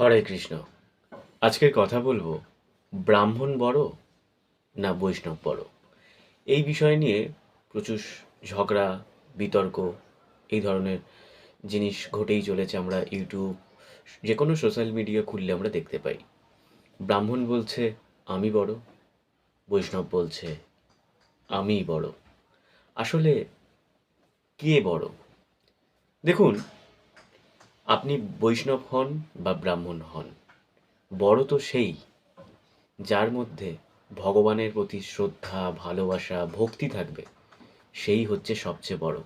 হরে কৃষ্ণ। আজকের কথা বলব, ব্রাহ্মণ বড় না বৈষ্ণব বড়? এই বিষয় নিয়ে প্রচুর ঝগড়া, বিতর্ক, এই ধরনের জিনিস ঘটেই চলেছে আমরা ইউটিউব যে কোনো সোশ্যাল মিডিয়া খুললে আমরা দেখতে পাই। ব্রাহ্মণ বলছে, আমি বড়, বৈষ্ণব বলছে আমি বড়। আসলে কে বড়? দেখুন আপনি বৈষ্ণব হন বা ব্রাহ্মণ হন, বড় তো সেই যার মধ্যে ভগবানের প্রতি শ্রদ্ধা, ভালোবাসা, ভক্তি থাকবে, সেই হচ্ছে সবচেয়ে বড়।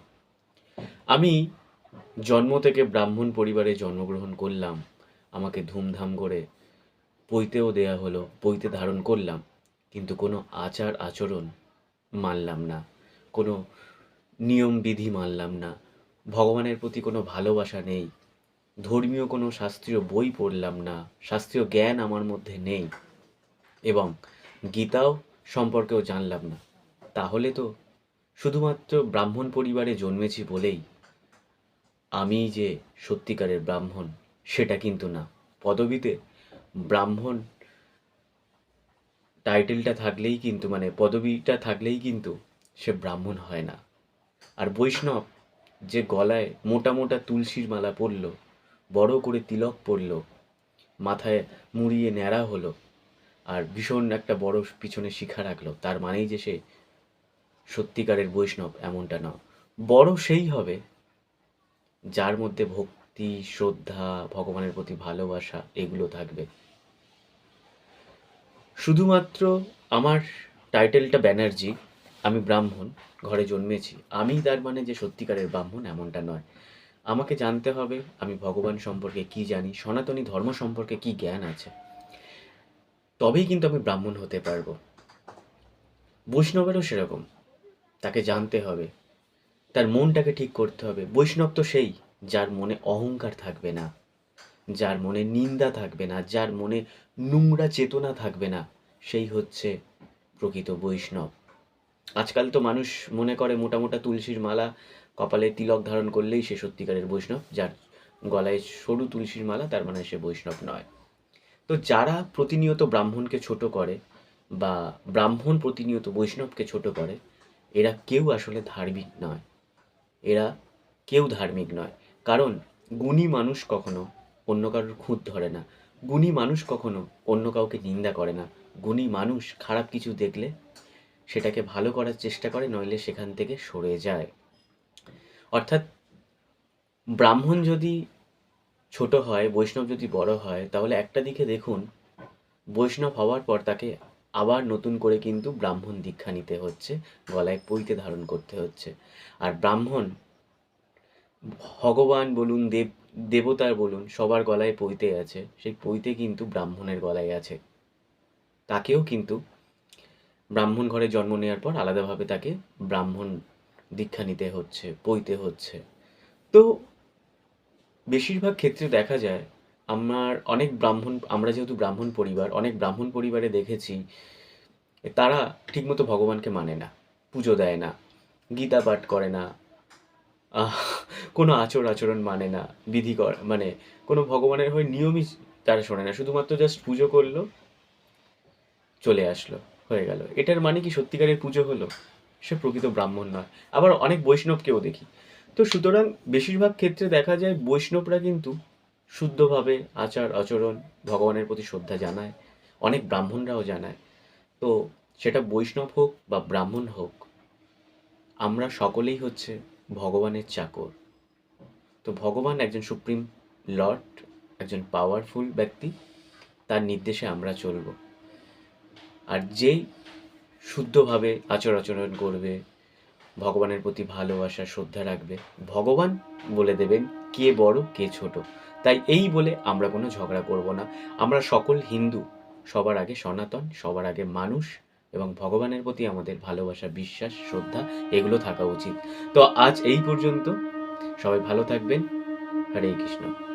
আমি জন্ম থেকে ব্রাহ্মণ পরিবারে জন্মগ্রহণ করলাম, আমাকে ধুমধাম করে পৈতেও দেয়া হলো, পৈতে ধারণ করলাম, কিন্তু কোনো আচার আচরণ মানলাম না, কোনো নিয়ম বিধি মানলাম না, ভগবানের প্রতি কোনো ভালোবাসা নেই ধর্মীয় কোনো শাস্ত্রীয় বই পড়লাম না, শাস্ত্রীয় জ্ঞান আমার মধ্যে নেই এবং গীতাও সম্পর্কেও জানলাম না। তাহলে তো শুধুমাত্র ব্রাহ্মণ পরিবারে জন্মেছি বলেই আমি যে সত্যিকারের ব্রাহ্মণ, সেটা কিন্তু না। পদবীতে ব্রাহ্মণ টাইটেলটা থাকলেই কিন্তু মানে পদবিটা থাকলেই কিন্তু সে ব্রাহ্মণ হয় না। আর বৈষ্ণব যে গলায় মোটা মোটা তুলসীর মালা পরলো বড় করে তিলক পরলো, মাথায় মুড়িয়ে ন্যাড়া হলো, আর ভীষণ একটা বড় পিছনে শিখা রাখল। তার মানেই যে সে সত্যিকারের বৈষ্ণব এমনটা না বড় সেই হবে যার মধ্যে ভক্তি, শ্রদ্ধা, ভগবানের প্রতি ভালোবাসা এগুলো থাকবে। শুধুমাত্র আমার টাইটেলটা ব্যানার্জি, আমি ব্রাহ্মণ, ঘরে জন্মেছি। আমি তার মানে যে সত্যিকারের ব্রাহ্মণ এমনটা নয়। আমাকে জানতে হবে, আমি ভগবান সম্পর্কে কি জানি, সনাতনী ধর্ম সম্পর্কে কি জ্ঞান আছে। তবেই কিন্তু আমি ব্রাহ্মণ হতে পারব। বৈষ্ণবেরও সেরকম। তাকে জানতে হবে। তার মনটাকে ঠিক করতে হবে। বৈষ্ণব তো সেই, যার মনে অহংকার থাকবে না, যার মনে নিন্দা থাকবে না, যার মনে নোংরা চেতনা থাকবে না, সেই হচ্ছে প্রকৃত বৈষ্ণব। আজকাল তো মানুষ মনে করে মোটা মোটা তুলসীর মালা কপালে তিলক ধারণ করলেই সে সত্যিকারের বৈষ্ণব, যার গলায় সরু তুলসীর মালা, তার মানে সে বৈষ্ণব নয়। তো যারা প্রতিনিয়ত ব্রাহ্মণকে ছোট করে বা ব্রাহ্মণ প্রতিনিয়ত বৈষ্ণবকে ছোট করে, এরা কেউ আসলে ধার্মিক নয়। এরা কেউ ধার্মিক নয়। কারণ গুণী মানুষ কখনো অন্য কারোর খুঁত ধরে না। গুণী মানুষ কখনো অন্য কাউকে নিন্দা করে না। গুণী মানুষ খারাপ কিছু দেখলে সেটাকে ভালো করার চেষ্টা করে, নইলে সেখান থেকে সরে যায়। অর্থাৎ ব্রাহ্মণ যদি ছোট হয়, বৈষ্ণব যদি বড় হয়, তাহলে একটা দিকে দেখুন, বৈষ্ণব হওয়ার পর তাকে আবার নতুন করে কিন্তু ব্রাহ্মণ দীক্ষা নিতে হচ্ছে, গলায় পৈতে ধারণ করতে হচ্ছে। আর ব্রাহ্মণ, ভগবান বলুন, দেব, দেবতার বলুন, সবার গলায় পৈতে আছে সেই পৈতে কিন্তু ব্রাহ্মণের গলায় আছে। তাকেও কিন্তু ব্রাহ্মণ ঘরে জন্ম নেওয়ার পর আলাদাভাবে তাকে ব্রাহ্মণ দীক্ষা নিতে হচ্ছে পইতে হচ্ছে। তো বেশিরভাগ ক্ষেত্রে দেখা যায়, আমার অনেক ব্রাহ্মণ, আমরা যেহেতু ব্রাহ্মণ পরিবার, অনেক ব্রাহ্মণ পরিবারে দেখেছি, তারা ঠিকমতো ভগবানকে মানে না, পুজো দেয় না, গীতা পাঠ করে না কোনো আচর আচরণ মানে না, বিধি কর মানে কোনো ভগবানের হয়ে নিয়মই তারা শোনে না, শুধুমাত্র জাস্ট পুজো করল, চলে আসলো, হয়ে গেল। এটার মানে কি সত্যিকারের পুজো হলো? সে প্রকৃত ব্রাহ্মণ নয়। আবার অনেক বৈষ্ণবকেও দেখি। তো সুতরাং বেশিরভাগ ক্ষেত্রে দেখা যায় বৈষ্ণবরা কিন্তু শুদ্ধভাবে আচার, আচরণ ভগবানের প্রতি শ্রদ্ধা জানায়, অনেক ব্রাহ্মণরাও জানায়। তো সেটা বৈষ্ণব হোক বা ব্রাহ্মণ হোক, আমরা সকলেই হচ্ছে ভগবানের চাকর। তো ভগবান একজন সুপ্রিম লর্ড, একজন পাওয়ারফুল ব্যক্তি, তার নির্দেশে আমরা চলবো। আর যেই শুদ্ধভাবে আচর আচরণ করবে, ভগবানের প্রতি ভালোবাসা, শ্রদ্ধা রাখবে। ভগবান বলে দেবেন, কে বড়, কে ছোট। তাই এই বলে আমরা কোনো ঝগড়া করব না। আমরা সকল হিন্দু, সবার আগে সনাতন, সবার আগে মানুষ এবং ভগবানের প্রতি আমাদের ভালোবাসা, বিশ্বাস, শ্রদ্ধা, এগুলো থাকা উচিত। তো আজ এই পর্যন্ত। সবাই ভালো থাকবেন। হরে কৃষ্ণ।